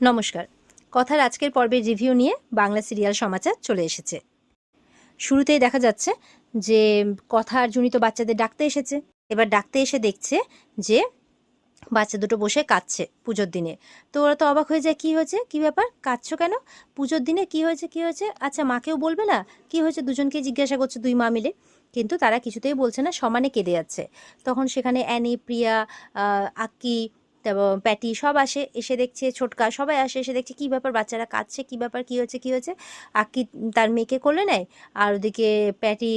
নমস্কার। কথার আজকের পর্বের রিভিউ নিয়ে বাংলা সিরিয়াল সমাচার চলে এসেছে। শুরুতেই দেখা যাচ্ছে যে কথার আর জুনি তো বাচ্চাদের ডাকতে এসেছে। এবার ডাকতে এসে দেখছে যে বাচ্চা দুটো বসে কাঁদছে পুজোর দিনে। তো ওরা তো অবাক হয়ে যায়, কি হয়েছে? কি ব্যাপার? কাঁদছো কেন? পুজোর দিনে কি হয়েছে? কি হয়েছে? আচ্ছা মাকেও বলবে না? কি হয়েছে? দুজনকে জিজ্ঞাসা করছে দুই মা মিলে। কিন্তু তারা কিছুতেই বলছে না, সমানে কেঁদে যাচ্ছে। তখন সেখানে অ্যানি, প্রিয়া আক্কি তারপর প্যাটি সব আসে, এসে দেখছে ছোটকা, সবাই আসে, এসে দেখছে কি ব্যাপার, বাচ্চারা কাঁদছে, কি ব্যাপার, কি হচ্ছে কি হয়েছে? আকি তার মেয়েকে কোলে নেয় আর ওদিকে প্যাটি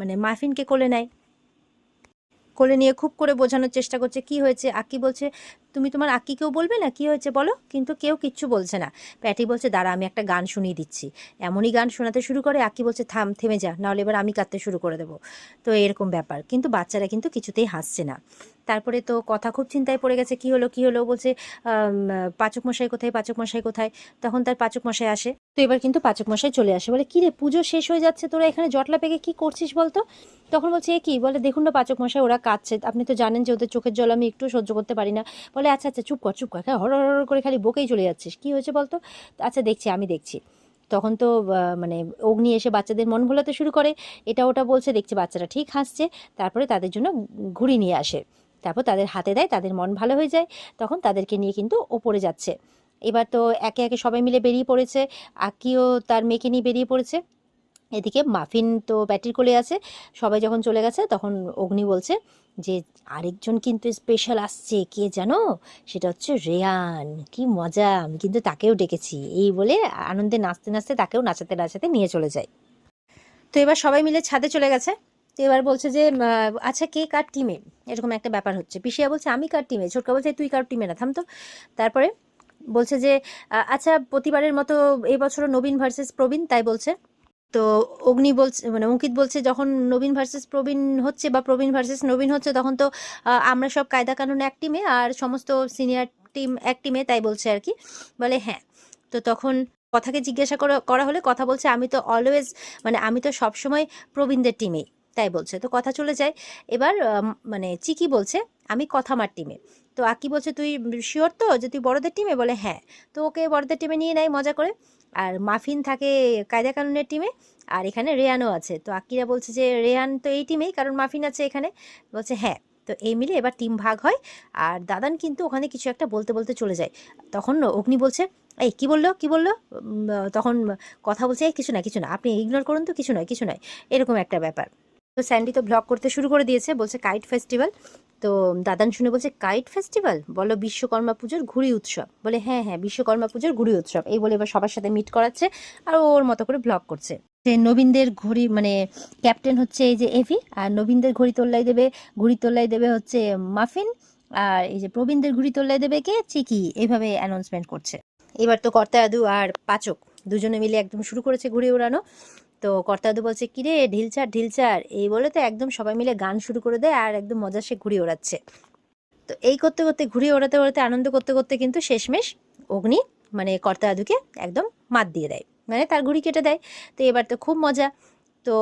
মানে মাফিনকে কোলে নেয়। কোলে নিয়ে খুব করে বোঝানোর চেষ্টা করছে, কি হয়েছে? আক্কি বলছে, তুমি তোমার আক্কিকেও বলবে না? কি হয়েছে বলো? কিন্তু কেউ কিচ্ছু বলছে না। প্যাটি বলছে, দাঁড়া, আমি একটা গান শুনিয়ে দিচ্ছি। এমনই গান শোনাতে শুরু করে, আক্কি বলছে, থাম, থেমে যা, নাহলে এবার আমি কাঁদতে শুরু করে দেবো। তো এরকম ব্যাপার। কিন্তু বাচ্চারা কিন্তু কিছুতেই হাসছে না। তারপরে তো কথা খুব চিন্তায় পড়ে গেছে, কি হলো কি হলো? বলছে পাচক মশাই কোথায়, পাচক মশাই কোথায়? তখন তার পাচক মশাই আসে তো এবার কিন্তু পাচক মশাই চলে আসে। বলে কি রে পুজো শেষ হয়ে যাচ্ছে, তোরা এখানে জটলা পেকে কি করছিস বলতো? তখন বলছে, এ কি? বলে, দেখুন না পাচক মশাই, ওরা কাঁদছে। আপনি তো জানেন যে ওদের চোখের জল আমি একটু সহ্য করতে পারি না। বলে আচ্ছা আচ্ছা চুপ কর চুপ কর হ্যাঁ হর হর করে খালি বকেই চলে যাচ্ছিস। কি হয়েছে বলতো? আচ্ছা দেখছি, আমি দেখছি। তখন তো মানে অগ্নি এসে বাচ্চাদের মন ভোলাতে শুরু করে। এটা ওটা বলছে, দেখছে, বাচ্চারা ঠিক হাসছে। তারপরে তাদের জন্য ঘুড়ি নিয়ে আসে। তারপর তাদের হাতে দেয়, তাদের মন ভালো হয়ে যায়। তখন তাদেরকে নিয়ে কিন্তু ওপরে যাচ্ছে। এবার তো একে একে সবাই মিলে বেরিয়ে পড়েছে। আকিও তার মেয়েকে নিয়ে বেরিয়ে পড়েছে। এদিকে মাফিন তো ব্যাটির কোলে আছে। সবাই যখন চলে গেছে তখন অগ্নি বলছে যে, আরেকজন কিন্তু স্পেশাল আসছে। কে জানো? সেটা হচ্ছে রেয়ান। কি মজা, আমি কিন্তু তাকেও ডেকেছি। এই বলে আনন্দে নাচতে নাচতে তাকেও নাচাতে নাচাতে নিয়ে চলে যায়। তো এবার সবাই মিলে ছাদে চলে গেছে। তো এবার বলছে যে আচ্ছা কে কার টিমে এরকম একটা ব্যাপার হচ্ছে। পিসিয়া বলছে, আমি কার টিমে ছোটকা বলছে, তুই কার টিমে না? থাম তো। তারপরে বলছে যে আচ্ছা প্রতিবারের মতো এবছরও নবীন ভার্সেস প্রবীণ, তাই বলছে। তো অগ্নি বলছে মানে অঙ্কিত বলছে, যখন নবীন ভার্সেস প্রবীণ হচ্ছে বা প্রবীণ ভার্সেস নবীন হচ্ছে, তখন তো আমরা সব কায়দা কানুন এক টিমে আর সমস্ত সিনিয়র টিম এক টিমে তাই বলছে আর কি। বলে হ্যাঁ। তো তখন কথাকে জিজ্ঞাসা করা হলে কথা বলছে, আমি তো অলওয়েজ মানে আমি তো সবসময় প্রবীণদের টিমেই তাই বলছে। তো কথা চলে যায়। এবার মানে চিকি বলছে, আমি কথা মার টিমে তো আকি বলছে, তুই শিওর তো যে তুই বড়দের টিমে বলে হ্যাঁ। তো ওকে বড়দের টিমে নিয়ে নেয় মজা করে। আর মাফিন থাকে কায়দা কানুনের টিমে আর এখানে রেয়ানও আছে। তো আকিরা বলছে যে রেয়ান তো এই টিমেই কারণ মাফিন আছে এখানে। বলছে হ্যাঁ। তো এই মিলে এবার টিম ভাগ হয়। আর দাদান কিন্তু ওখানে কিছু একটা বলতে বলতে চলে যায়। তখন অগ্নি বলছে, এই, কি বলল কি বলল? তখন কথা বলছে, এই, কিছু না কিছু না। আপনি ইগনোর করুন তো, কিছু নয় কিছু নয়। এরকম একটা ব্যাপার। তো স্যান্ডি তো ব্লগ করতে শুরু করে দিয়েছে। বলছে কাইট ফেস্টিভ্যাল তো দাদান শুনে বলছে কাইট ফেস্টিভ্যাল বলো বিশ্বকর্মা পুজোর ঘুড়ি উৎসব। বলে হ্যাঁ হ্যাঁ বিশ্বকর্মা পুজোর ঘুড়ি উৎসব। এই বলে এবার সবার সাথে মিট করাচ্ছে আর ওর মতো করে ব্লগ করছে। যে নবীনদের ঘড়ি মানে ক্যাপ্টেন হচ্ছে এই যে এভি আর নবীনদের ঘড়ি তোল্লাই দেবে, ঘুড়ি তোল্লাই দেবে হচ্ছে মাফিন আর এই যে প্রবীণদের ঘুড়ি তোল্লাই দেবে কে? চিকি এভাবে অ্যানাউন্সমেন্ট করছে। এবার তো কর্তা কর্তাদু আর পাচক, দুজনে মিলে একদম শুরু করেছে ঘুড়ি ওড়ানো। তো কর্তাদু বলছে, কিরে, ঢিলচার ঢিলচার। এই বলে তো একদম সবাই মিলে গান শুরু করে দেয় আর একদম মজা সে ঘুড়ি ওড়াচ্ছে। তো এই করতে করতে ঘুড়ি ওড়াতে ওড়াতে, আনন্দ করতে করতে কিন্তু শেষমেশ অগ্নি মানে কর্তাদুকে একদম মাত দিয়ে দেয়। মানে তার ঘুড়ি কেটে দেয়। তো এবার তো খুব মজা। তো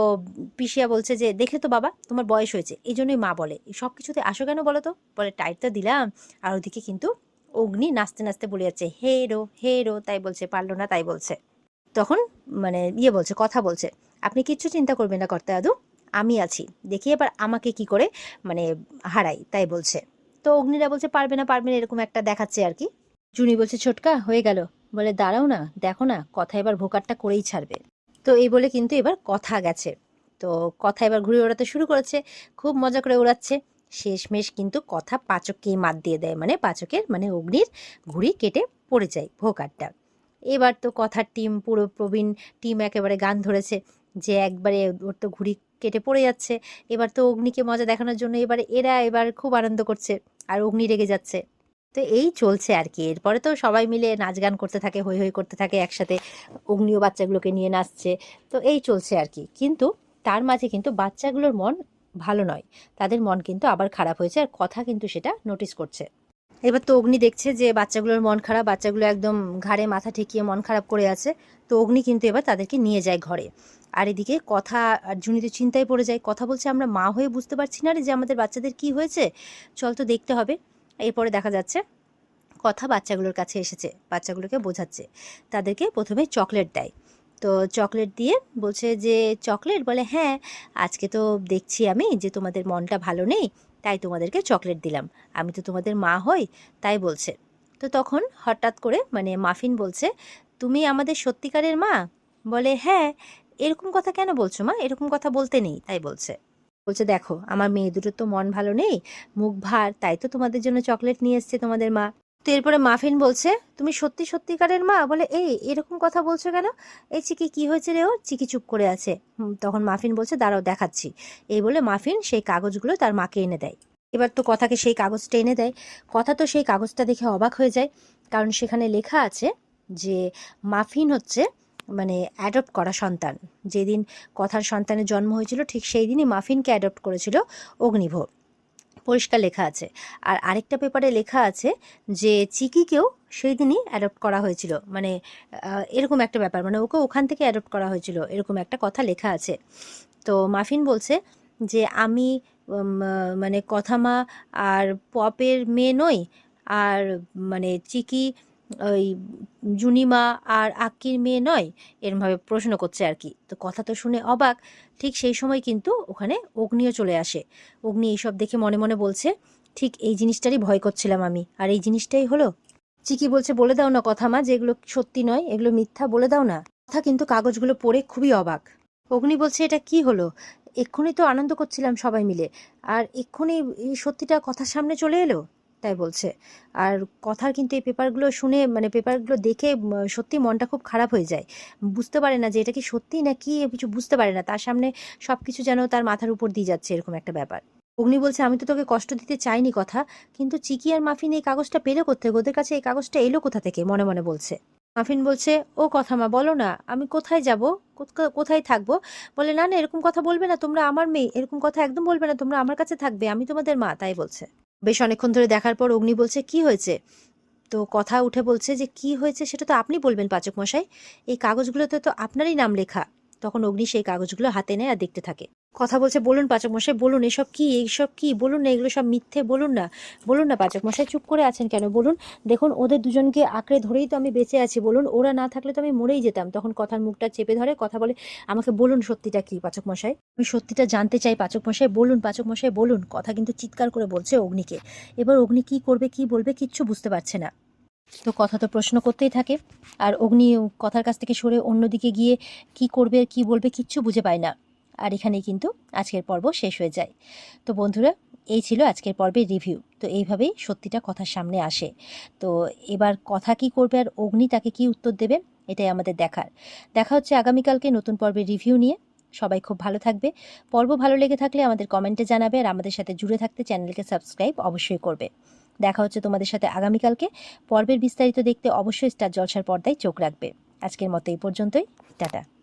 পিসিয়া বলছে যে, দেখলে তো বাবা, তোমার বয়স হয়েছে। এই জন্যই মা বলে সব কিছুতে আসো কেন বলো তো? বলে, টাইট তো দিলাম। আর ওদিকে কিন্তু অগ্নি নাচতে নাচতে বলে যাচ্ছে, হেরো হেরো। তাই বলছে, পারল না, তাই বলছে। তখন মানে ইয়ে বলছে, কথা বলছে। আপনি কিচ্ছু চিন্তা করবেন না কর্তা দাদু, আমি আছি। দেখি এবার আমাকে কি করে মানে হারাই। তাই বলছে। তো অগ্নিরা বলছে, পারবে না পারবে না, এরকম একটা দেখাচ্ছে আর কি। জুনি বলছে, ছোটকা, হয়ে গেল। বলে, দাঁড়াও না, দেখো না, কথা এবার ভোকারটা করেই ছাড়বে। তো এই বলে কিন্তু এবার কথা গেছে। তো কথা এবার ঘুরে ওড়াতে শুরু করেছে, খুব মজা করে ওড়াচ্ছে। শেষমেশ কিন্তু কথা পাচককেই মাত দিয়ে দেয় মানে পাচকের মানে অগ্নির ঘুড়ি কেটে পড়ে যায় ভোকারটা। এবার তো কথার টিম পুরো প্রবীণ টিম একেবারে গান ধরেছে যে একবারে ওর তো ঘুড়ি কেটে পড়ে যাচ্ছে। এবার তো অগ্নিকে মজা দেখানোর জন্য এবার এরা এবার খুব আনন্দ করছে আর অগ্নি রেগে যাচ্ছে। তো এই চলছে আর কি। এরপরে তো সবাই মিলে নাচ গান করতে থাকে হই হই করতে থাকে, একসাথে অগ্নিও বাচ্চাগুলোকে নিয়ে নাচছে। তো এই চলছে আর কি। কিন্তু তার মাঝে কিন্তু বাচ্চাগুলোর মন ভালো নয়। তাদের মন কিন্তু আবার খারাপ হয়েছে আর কথা কিন্তু সেটা নোটিস করছে। এবার তো অগ্নি দেখছে যে বাচ্চাগুলোর মন খারাপ, বাচ্চাগুলো একদম ঘাড়ে মাথা ঠেকিয়ে মন খারাপ করে আছে। তো অগ্নি কিন্তু এবার তাদেরকে নিয়ে যায় ঘরে। আর এদিকে কথা, আর জুনি তো চিন্তায় পড়ে যায়, কথা বলছে আমরা মা হয়ে বুঝতে পারছি না রে যে আমাদের বাচ্চাদের কি হয়েছে। চল তো দেখতে হবে। এরপরে দেখা যাচ্ছে, কথা বাচ্চাগুলোর কাছে এসেছে, বাচ্চাগুলোকে বোঝাচ্ছে। তাদেরকে প্রথমে চকলেট দেয়। তো চকলেট দিয়ে বলছে যে, চকলেট? বলে হ্যাঁ আজকে তো দেখছি আমি যে তোমাদের মনটা ভালো নেই। তাই তোমাদেরকে চকলেট দিলাম। আমি তো তোমাদের মা হই, তাই বলছে। তো তখন হঠাৎ করে মানে মাফিন বলছে, তুমি আমাদের সত্যিকারের মা? বলে হ্যাঁ। এরকম কথা কেন বলছো মা? এরকম কথা বলতে নেই। তাই বলছে। বলছে, দেখো, আমার মেয়ে দুটোর তো মন ভালো নেই, মুখ ভার, তাই তো তোমাদের জন্য চকলেট নিয়ে এসছে তোমাদের মা। তো এরপরে মাফিন বলছে, তুমি সত্যি সত্যিকারের মা? বলে, এই, এরকম কথা বলছো কেন? এই চিকি কি হয়েছে রে ও চিকি চুপ করে আছে। তখন মাফিন বলছে, দাঁড়াও, দেখাচ্ছি। এই বলে মাফিন সেই কাগজগুলো তার মাকে এনে দেয়। এবার তো কথাকে সেই কাগজটা এনে দেয়। কথা তো সেই কাগজটা দেখে অবাক হয়ে যায়, কারণ সেখানে লেখা আছে যে মাফিন হচ্ছে মানে অ্যাডপ্ট করা সন্তান। যেদিন কথার সন্তানের জন্ম হয়েছিল, ঠিক সেই দিনই মাফিনকে অ্যাডপ্ট করেছিল অগ্নিভ পরিষ্কার লেখা আছে। আর আরেকটা পেপারে লেখা আছে যে চিকিকেও সেই দিনই অ্যাডপ্ট করা হয়েছিল। মানে এরকম একটা ব্যাপার। মানে ওকে ওখান থেকে অ্যাডপ্ট করা হয়েছিল, এরকম একটা কথা লেখা আছে। তো মাফিন বলছে যে আমি মানে কথামা আর পপের মেয়ে নই, আর মানে চিকি ওই জুনিমা আর আক্কির মেয়ে নয়, এরমভাবে প্রশ্ন করছে আর কি। তো কথা তো শুনে অবাক, ঠিক সেই সময় কিন্তু ওখানে অগ্নিও চলে আসে। অগ্নি এইসব দেখে মনে মনে বলছে, ঠিক এই জিনিসটারই ভয় করছিলাম আমি। আর এই জিনিসটাই হলো? চিকি বলছে, বলে দাও না কথা মা যে এগুলো সত্যি নয়, এগুলো মিথ্যা বলে দাও না। কথা কিন্তু কাগজগুলো পড়ে খুবই অবাক। অগ্নি বলছে, এটা কি হলো? এক্ষুনি তো আনন্দ করছিলাম সবাই মিলে। আর এক্ষুনি এই সত্যিটা কথার সামনে চলে এলো? তাই বলছে। আর কথার কিন্তু এই পেপারগুলো শুনে মানে পেপারগুলো দেখে সত্যি মনটা খুব খারাপ হয়ে যায়। বুঝতে পারে না যে এটা কি সত্যি না কি কিছু বুঝতে পারে না। তার সামনে সব কিছু যেন তার মাথার উপর দিয়ে যাচ্ছে এরকম একটা ব্যাপার। অগ্নি বলছে, আমি তো তোকে কষ্ট দিতে চাইনি কথা, কিন্তু চিকি আর মাফিন এই কাগজটা পেলে কোথেকে ওদের কাছে এই কাগজটা এলো কোথা থেকে? মনে মনে বলছে। মাফিন বলছে, ও কথা মা, বলো না, আমি কোথায় যাব? কোথায় থাকব? বলে, না না, এরকম কথা বলবে না তোমরা আমার মেয়ে, এরকম কথা একদম বলবে না, তোমরা আমার কাছে থাকবে, আমি তোমাদের মা, তাই বলছে। বেশ অনেকক্ষণ ধরে দেখার পর অগ্নি বলছে, কি হয়েছে? তো কথা উঠে বলছে যে, কি হয়েছে সেটা তো আপনি বলবেন পাচক মশাই। এই কাগজগুলোতে তো আপনারই নাম লেখা। তখন অগ্নি সেই কাগজগুলো হাতে নেয় আর দেখতে থাকে। কথা বলছে, বলুন পাচক মশাই বলুন, এসব কি এইসব কি, বলুন না, এগুলো সব মিথ্যে, বলুন না বলুন না পাচক মশাই চুপ করে আছেন কেন? বলুন, দেখুন, ওদের দুজনকে আঁকড়ে ধরেই তো আমি বেঁচে আছি, বলুন, ওরা না থাকলে তো আমি মরেই যেতাম। তখন কথার মুখটা চেপে ধরে, কথা বলে, আমাকে বলুন সত্যিটা কি পাচক মশাই আমি সত্যিটা জানতে চাই পাচক মশাই বলুন পাচক মশাই বলুন। কথা কিন্তু চিৎকার করে বলছে অগ্নিকে। এবার অগ্নি কি করবে, কি বলবে, কিচ্ছু বুঝতে পারছে না। তো কথা তো প্রশ্ন করতেই থাকে। আর অগ্নি কথার কাছ থেকে সরে অন্যদিকে গিয়ে কি করবে, কি বলবে কিচ্ছু বুঝে পায় না। আর এখানেই কিন্তু আজকের পর্ব শেষ হয়ে যায়। তো বন্ধুরা, এই ছিল আজকের পর্বের রিভিউ তো এইভাবেই সত্যিটা কথার সামনে আসে। তো এবার কথা কি করবে আর অগ্নি তাকে কি উত্তর দেবে, এটাই আমাদের দেখার। দেখা হচ্ছে আগামীকালকে নতুন পর্বের রিভিউ নিয়ে। সবাই খুব ভালো থাকবে। পর্ব ভালো লেগে থাকলে আমাদের কমেন্টে জানাবে আর আমাদের সাথে জুড়ে থাকতে চ্যানেলকে সাবস্ক্রাইব অবশ্যই করবে। দেখা হচ্ছে তোমাদের সাথে আগামীকালকে। পর্বের বিস্তারিত দেখতে অবশ্যই স্টার জলসার পর্দায় চোখ রাখবে। আজকের মতো এই পর্যন্তই। টাটা।